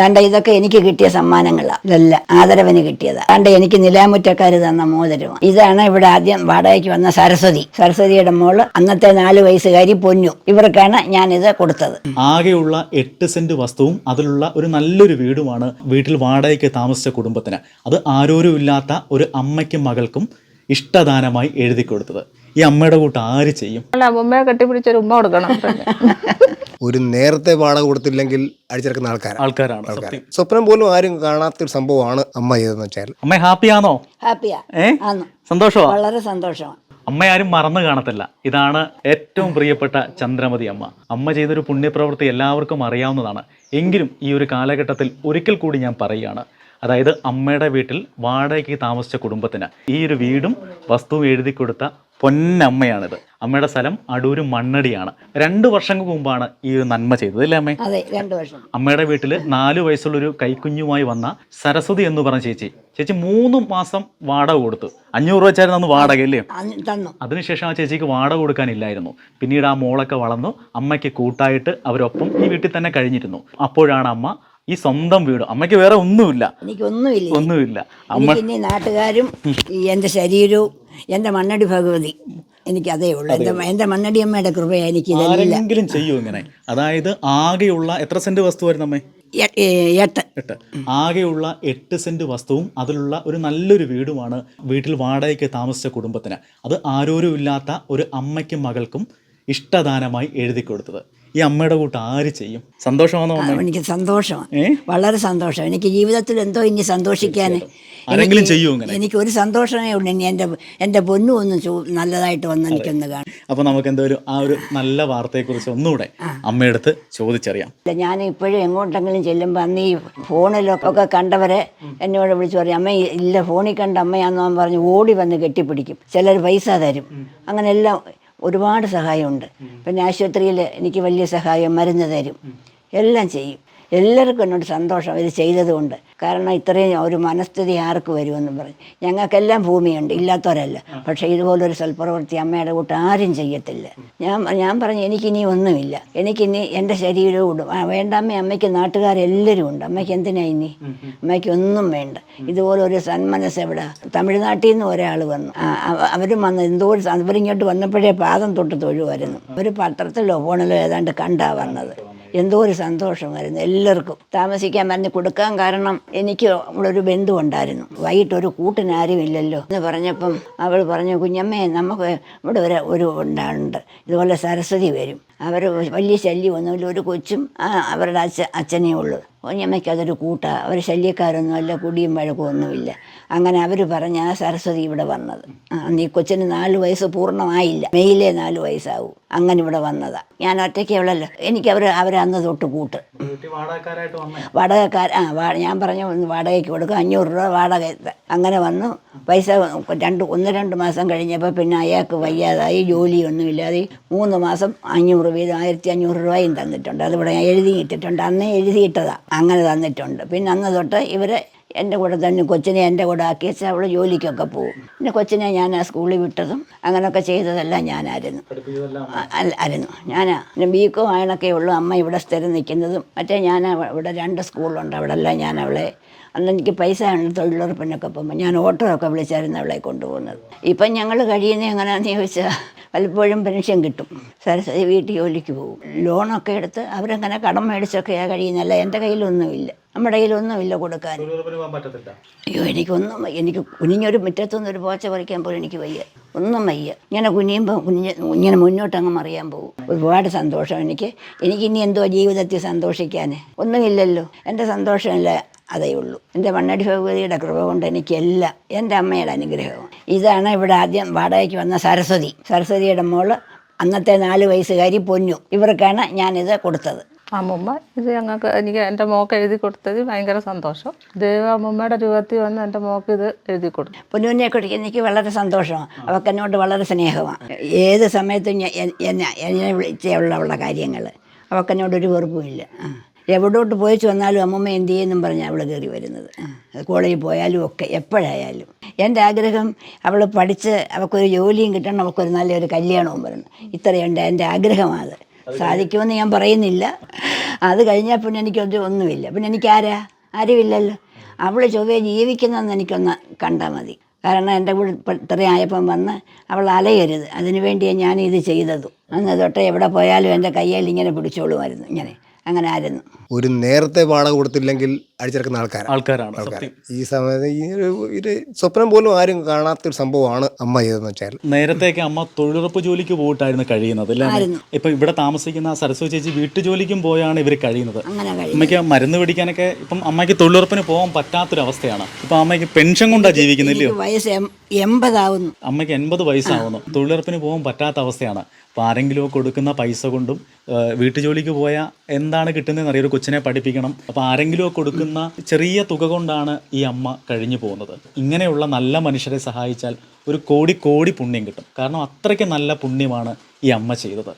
ദാണ്ട ഇതൊക്കെ എനിക്ക് കിട്ടിയ സമ്മാനങ്ങളാണ് ഇതല്ല ആദരവിന് കിട്ടിയതാ. ദാണ്ട എനിക്ക് നിലാമുറ്റക്കാർ തന്ന മോതിരമാണ് ഇതാണ് ഇവിടെ ആദ്യം വാടകയ്ക്ക് വന്ന സരസ്വതി. സരസ്വതിയുടെ മോൾ അന്നത്തെ നാല് വയസ്സുകാരി പൊന്നു. ഇവർക്കാണ് ഞാൻ ഇത് കൊടുത്തത് ആകെയുള്ള എട്ട് സെന്റ് വസ്തുവും അതിലുള്ള ഒരു നല്ലൊരു വീടുമാണ് വീട്ടിൽ വാടകയ്ക്ക് താമസിച്ച കുടുംബത്തിന്. അത് ആരോരും ഇല്ലാത്ത ഒരു അമ്മയ്ക്കും മകൾക്കും ഇഷ്ടദാനമായി എഴുതി കൊടുത്തത്. ഈ അമ്മയുടെ കൂട്ട് ആര് ചെയ്യും? അല്ല അമ്മയെ കെട്ടിപ്പിടിച്ചൊരു ഉമ്മ കൊടുക്കണം. ഒരു നേരത്തെ വാട കൊടുത്തില്ലെങ്കിൽ അടിച്ചിറക്കുന്ന ആൾക്കാരാണ് ആൾക്കാരാണ് സത്യം. സ്വപ്നം പോലും ആരും കാണാത്ത ഒരു സംഭവമാണ് അമ്മ ചെയ്തതെന്ന് വെച്ചാൽ അമ്മ ഹാപ്പിയാണോ ഹാപ്പിയാ. ഏ? ആന്ന്. സന്തോഷമാ? വളരെ സന്തോഷമാണ് അമ്മ ആരും മറന്നു കാണത്തില്ല. ഇതാണ് ഏറ്റവും പ്രിയപ്പെട്ട ചന്ദ്രമതി അമ്മ. അമ്മ ചെയ്തൊരു പുണ്യപ്രവൃത്തി എല്ലാവർക്കും അറിയാവുന്നതാണ്. എങ്കിലും ഈ ഒരു കാലഘട്ടത്തിൽ ഒരിക്കൽ കൂടി ഞാൻ പറയുകയാണ്. അതായത് അമ്മയുടെ വീട്ടിൽ വാടകയ്ക്ക് താമസിച്ച കുടുംബത്തിന് ഈ ഒരു വീടും വസ്തുവും എഴുതി കൊടുത്ത പൊന്നമ്മയാണിത്. അമ്മയുടെ സ്ഥലം അടൂര് മണ്ണടിയാണ്. രണ്ട് വർഷങ്ങൾക്ക് മുമ്പാണ് ഈ ഒരു നന്മ ചെയ്തത് അല്ലേ അമ്മേ? അതെ രണ്ട് വർഷം. അമ്മയുടെ വീട്ടിൽ നാല് വയസ്സുള്ളൊരു കൈക്കുഞ്ഞുമായി വന്ന സരസ്വതി എന്ന് പറഞ്ഞ ചേച്ചി. ചേച്ചി മൂന്ന് മാസം വാടക കൊടുത്തു. അഞ്ഞൂറ് രൂപ വെച്ചായിരുന്നു അന്ന് വാടക അല്ലേ? തന്നു. അതിനുശേഷം ആ ചേച്ചിക്ക് വാടക കൊടുക്കാനില്ലായിരുന്നു. പിന്നീട് ആ മോളൊക്കെ വളർന്നു അമ്മയ്ക്ക് കൂട്ടായിട്ട് അവരൊപ്പം ഈ വീട്ടിൽ തന്നെ കഴിഞ്ഞിരുന്നു. അപ്പോഴാണ് അമ്മ ഈ സ്വന്തം വീട് അമ്മയ്ക്ക് വേറെ ഒന്നുമില്ല. എനിക്കൊന്നുമില്ല ഒന്നുമില്ല. അമ്മ നാട്ടുകാരും എന്റെ ശരീരവും എന്റെ മണ്ണടി ഭഗവതി. എനിക്ക് അതേ ഉള്ളൂ. എന്റെ എന്റെ മണ്ണടി അമ്മയുടെ കൃപയാ എനിക്ക് ആരെങ്കിലും ചെയ്യൂ ഇങ്ങനെ. അതായത് ആകെയുള്ള എത്ര സെന്റ് വസ്തുവായിരുന്നു അമ്മേ? എട്ട് എട്ട്. ആകെയുള്ള എട്ട് സെന്റ് വസ്തുവും അതിലുള്ള ഒരു നല്ലൊരു വീടുമാണ് വീട്ടിൽ വാടകയ്ക്ക് താമസിച്ച കുടുംബത്തിന്. അത് ആരോരും ഇല്ലാത്ത ഒരു അമ്മയ്ക്കും മകൾക്കും ഇഷ്ടദാനമായി എഴുതി കൊടുത്തത്. ഈ അമ്മയുടെ കൂട്ട് ആര് ചെയ്യും? സന്തോഷമാണോ എനിക്ക് സന്തോഷമാണ്. വളരെ സന്തോഷം എനിക്ക് ജീവിതത്തിൽ എന്തോ ഇനി സന്തോഷിക്കാൻ ആരെങ്കിലും ചെയ്യൂ എനിക്ക് ഒരു സന്തോഷമേ ഉള്ളൂ. ഇനി എന്റെ എന്റെ പൊന്നു ഒന്ന് നല്ലതായിട്ട് വന്ന് എനിക്കൊന്ന് കാണും. അപ്പോൾ നമുക്ക് എന്തായാലും ആ ഒരു നല്ല വാർത്തയെക്കുറിച്ച് ഒന്നുകൂടെ അമ്മയടുത്ത് ചോദിച്ചറിയാം. ഞാൻ ഇപ്പോഴും എങ്ങോട്ടെങ്കിലും ചെല്ലുമ്പോൾ അന്ന് ഈ ഫോണിലൊക്കെ കണ്ടവരെ എന്നോട് വിളിച്ചു പറയും അമ്മ ഇല്ല ഫോണിൽ കണ്ട അമ്മയാന്ന് പറഞ്ഞു ഓടി വന്ന് കെട്ടിപ്പിടിക്കും. ചിലർ പൈസ തരും. അങ്ങനെ എല്ലാം ഒരുപാട് സഹായമുണ്ട്. പിന്നെ ആശുപത്രിയിൽ എനിക്ക് വലിയ സഹായം മരുന്ന് തരും. എല്ലാം ചെയ്യും. എല്ലാവർക്കും എന്നോട് സന്തോഷം അവർ ചെയ്തതുകൊണ്ട് കാരണം ഇത്രയും ഒരു മനസ്ഥിതി ആർക്ക് വരുമെന്ന് പറഞ്ഞു. ഞങ്ങൾക്കെല്ലാം ഭൂമിയുണ്ട് ഇല്ലാത്തവരല്ല. പക്ഷേ ഇതുപോലൊരു സൽപ്രവൃത്തി അമ്മയുടെ കൂട്ട് ആരും ചെയ്യത്തില്ല. ഞാൻ ഞാൻ പറഞ്ഞു എനിക്കിനി ഒന്നുമില്ല. എനിക്കിനി എന്റെ ശരീരവും വേണ്ട അമ്മ അമ്മയ്ക്ക് നാട്ടുകാരെല്ലാവരും ഉണ്ട്. അമ്മയ്ക്ക് എന്തിനാ ഇനി? അമ്മയ്ക്ക് ഒന്നും വേണ്ട. ഇതുപോലെ ഒരു സന്മനസ് എവിടെ? തമിഴ്നാട്ടിൽ നിന്ന് ഒരാൾ വന്നു. അവരും വന്ന് എന്തോ അവരിങ്ങോട്ട് വന്നപ്പോഴേ പാദം തൊട്ട് തൊഴുവായിരുന്നു. ഒരു പത്രത്തിലോ ഫോണിലോ ഏതാണ്ട് കണ്ടാ വന്നത്. എന്തോ ഒരു സന്തോഷമായിരുന്നു എല്ലാവർക്കും. താമസിക്കാൻ പറഞ്ഞ് കൊടുക്കാൻ കാരണം എനിക്ക് ഒരു ബന്ധു ഉണ്ടായിരുന്നു വൈകിട്ട് ഒരു കൂട്ടിനാരും ഇല്ലല്ലോ എന്ന് പറഞ്ഞപ്പം അവൾ പറഞ്ഞു കുഞ്ഞമ്മേ നമുക്ക് ഇവിടെ ഒരു ഒരു ഉണ്ടാണ്ട് ഇതുപോലെ സരസ്വതി വരും. അവർ വലിയ ശല്യമൊന്നുമില്ല. ഒരു കൊച്ചും അവരുടെ അച്ഛ അച്ഛനേ ഉള്ളൂ. കുഞ്ഞമ്മയ്ക്ക് അതൊരു കൂട്ടാ അവർ ശല്യക്കാരൊന്നുമല്ല കുടിയും വഴക്കമൊന്നുമില്ല അങ്ങനെ അവർ പറഞ്ഞ ആ സരസ്വതി ഇവിടെ വന്നത്. അന്ന് ഈ കൊച്ചിന് നാല് വയസ്സ് പൂർണമായില്ല. മെയിലെ നാല് വയസ്സാവും. അങ്ങനെ ഇവിടെ വന്നതാ. ഞാൻ ഒറ്റയ്ക്ക് അവളല്ല. എനിക്ക് അവർ അവരെ അന്ന് തൊട്ട് കൂട്ട്. വാടകക്കാർ ആ വാ ഞാൻ പറഞ്ഞു വാടകയ്ക്ക് കൊടുക്കുക അഞ്ഞൂറ് രൂപ വാടക. അങ്ങനെ വന്നു. പൈസ രണ്ട് ഒന്ന് രണ്ട് മാസം കഴിഞ്ഞപ്പോൾ പിന്നെ അയാൾക്ക് വയ്യാതായി ജോലിയൊന്നുമില്ലാതെ മൂന്ന് മാസം അഞ്ഞൂറ് വീതം ആയിരത്തി അഞ്ഞൂറ് രൂപയും തന്നിട്ടുണ്ട്. അതിവിടെ ഞാൻ എഴുതിയിട്ടിട്ടുണ്ട് അന്നേ എഴുതിയിട്ടതാണ് അങ്ങനെ തന്നിട്ടുണ്ട്. പിന്നെ അന്ന് തൊട്ട് ഇവരെ എന്റെ കൂടെ തന്നെ കൊച്ചിനെ എന്റെ കൂടെ ആക്കി വെച്ചാൽ അവൾ ജോലിക്കൊക്കെ പോകും. പിന്നെ കൊച്ചിനെ ഞാൻ ആ സ്കൂളിൽ വിട്ടതും അങ്ങനെയൊക്കെ ചെയ്തതെല്ലാം ഞാനായിരുന്നു. ആയിരുന്നു. ഞാനാ പിന്നെ ബീക്കും ആയണൊക്കെ ഉള്ളു. അമ്മ ഇവിടെ സ്ഥിരം നിൽക്കുന്നതും മറ്റേ ഞാൻ ഇവിടെ രണ്ട് സ്കൂളുണ്ട് അവിടെ എല്ലാം ഞാൻ അവളെ അന്ന് എനിക്ക് പൈസ ആണ് തൊഴിലുറപ്പിനൊക്കെ പോകുമ്പോൾ ഞാൻ ഓട്ടോ ഒക്കെ വിളിച്ചായിരുന്നു അവളെ കൊണ്ടുപോകുന്നത്. ഇപ്പം ഞങ്ങൾ കഴിയുന്നത് എങ്ങനെയാണെന്ന് ചോദിച്ചാൽ പലപ്പോഴും പെൻഷൻ കിട്ടും. സരസ്വതി വീട്ടിൽ ജോലിക്ക് പോകും. ലോണൊക്കെ എടുത്ത് അവരങ്ങനെ കടം മേടിച്ചൊക്കെയാണ് കഴിയുന്നല്ല? എന്റെ കയ്യിലൊന്നുമില്ല. നമ്മുടെ കയ്യിലൊന്നുമില്ല കൊടുക്കാൻ. അയ്യോ എനിക്കൊന്നും. എനിക്ക് കുനിഞ്ഞൊരു മുറ്റത്തുനിന്ന് ഒരു പോച്ച പറിക്കാൻ പോലും എനിക്ക് വയ്യ. ഒന്നും വയ്യ. ഇങ്ങനെ കുനിയുമ്പോൾ കുഞ്ഞ് ഇങ്ങനെ മുന്നോട്ട് അങ്ങ് മറിയാൻ പോകും ഒരുപാട് സന്തോഷം എനിക്ക്. എനിക്ക് ഇനി എന്തോ ജീവിതത്തിൽ സന്തോഷിക്കാൻ ഒന്നുമില്ലല്ലോ. എന്റെ സന്തോഷമല്ല അതേ ഉള്ളൂ. എന്റെ മണ്ണടി ഭഗവതിയുടെ കൃപ കൊണ്ട് എനിക്കെല്ലാം എന്റെ അമ്മയുടെ അനുഗ്രഹവും. ഇതാണ് ഇവിടെ ആദ്യം വാടകയ്ക്ക് വന്ന സരസ്വതി. സരസ്വതിയുടെ മോൾ അന്നത്തെ നാല് വയസ്സുകാരി പൊന്നു. ഇവർക്കാണ് ഞാനിത് കൊടുത്തത്. അമ്മൂമ്മ. ഇത് ഞങ്ങൾക്ക് എനിക്ക് എന്റെ മോക്ക് എഴുതി കൊടുത്തത് ഭയങ്കര സന്തോഷം. ദൈവ അമ്മുമ്മയുടെ രൂപത്തിൽ വന്ന് എന്റെ മോക്ക് ഇത് എഴുതി കൊടുത്തു. പൊന്നുവിനെ കുറിച്ച് എനിക്ക് വളരെ സന്തോഷമാണ് അവൾക്ക് എന്നോട് വളരെ സ്നേഹമാണ് ഏത് സമയത്തും എന്നെ വിളിച്ചുള്ള കാര്യങ്ങൾ അവൾക്ക് എന്നോടൊരു വെറുപ്പുമില്ല എവിടോട്ട് പോയി വന്നാലും അമ്മമ്മ എന്ത് ചെയ്യുന്നു പറഞ്ഞാൽ അവൾ കയറി വരുന്നത്. കോളേജിൽ പോയാലും ഒക്കെ എപ്പോഴായാലും. എന്റെ ആഗ്രഹം അവൾ പഠിച്ച് അവൾക്കൊരു ജോലിയും കിട്ടണം. അവൾക്കൊരു നല്ലൊരു കല്യാണവും വരണം. ഇത്രയുണ്ട് എന്റെ ആഗ്രഹമാണ് സാധിക്കുമെന്ന് ഞാൻ പറയുന്നില്ല. അത് കഴിഞ്ഞാൽ പിന്നെ എനിക്കൊരു ഒന്നുമില്ല. പിന്നെ എനിക്ക് ആരാ ആരുമില്ലല്ലോ. അവൾ ചൊവ്വയെ ജീവിക്കുന്നതെന്ന് എനിക്കൊന്ന് കണ്ടാൽ മതി. കാരണം എന്റെ കൂടെ ഇത്ര ഇത്രയും ആയപ്പം വന്ന് അവൾ അലയരുത്. അതിനു വേണ്ടിയാണ് ഞാൻ ഇത് ചെയ്തതും. അന്ന് തൊട്ട് എവിടെ പോയാലും എന്റെ കയ്യിൽ ഇങ്ങനെ പിടിച്ചോളുമായിരുന്നു. ഇങ്ങനെ. അങ്ങനെ ആയിരുന്നു. ഒരു നേരത്തെ വാടക കൊടുത്തില്ലെങ്കിൽ അടിച്ചിറക്കുന്ന ആൾക്കാരാണ്. ആൾക്കാരാണ് സത്യം. ഈ സമയത്ത് ഈ ഒരു ഒരു സ്വപ്നം പോലും ആരും കാണാത്തൊരു സംഭവമാണ് അമ്മ ചെയ്തതെന്ന് വെച്ചാൽ നേരത്തെയൊക്കെ അമ്മ തൊഴിലുറപ്പ് ജോലിക്ക് പോയിട്ടായിരുന്നു കഴിയുന്നത് അല്ലേ അമ്മേ? ഇപ്പൊ ഇവിടെ താമസിക്കുന്ന സരസ്വതി ചേച്ചി വീട്ടുജോലിക്കും പോയാണ് ഇവർ കഴിയുന്നത്. അങ്ങനെ കഴിയും അമ്മയ്ക്ക് മരുന്ന് പിടിക്കാനൊക്കെ ഇപ്പം അമ്മയ്ക്ക് തൊഴിലുറപ്പിന് പോകാൻ പറ്റാത്തൊരവസ്ഥയാണ് ഇപ്പൊ അമ്മയ്ക്ക് പെൻഷൻ കൊണ്ടാ ജീവിക്കുന്നില്ലയോ എനിക്ക് വയസ്സ് എം- എൺപതാവുന്നു. അമ്മയ്ക്ക് എൺപത് വയസ്സാവുന്നു. തൊഴിലുറപ്പിന് പോകാൻ പറ്റാത്ത അവസ്ഥയാണ്. അപ്പോൾ ആരെങ്കിലും കൊടുക്കുന്ന പൈസ കൊണ്ടും ആ, വീട്ടുജോലിക്ക് പോയാൽ എന്താണ് കിട്ടുന്നതെന്ന് അറിയാം. ഒരു കൊച്ചിനെ പഠിപ്പിക്കണം. അപ്പോൾ ആരെങ്കിലും കൊടുക്കുന്ന ചെറിയ തുക കൊണ്ടാണ് ഈ അമ്മ കഴിഞ്ഞു പോകുന്നത്. ഇങ്ങനെയുള്ള നല്ല മനുഷ്യരെ സഹായിച്ചാൽ ഒരു കോടി കോടി പുണ്യം കിട്ടും. കാരണം അത്രയ്ക്ക് നല്ല പുണ്യമാണ് ഈ അമ്മ ചെയ്തത്.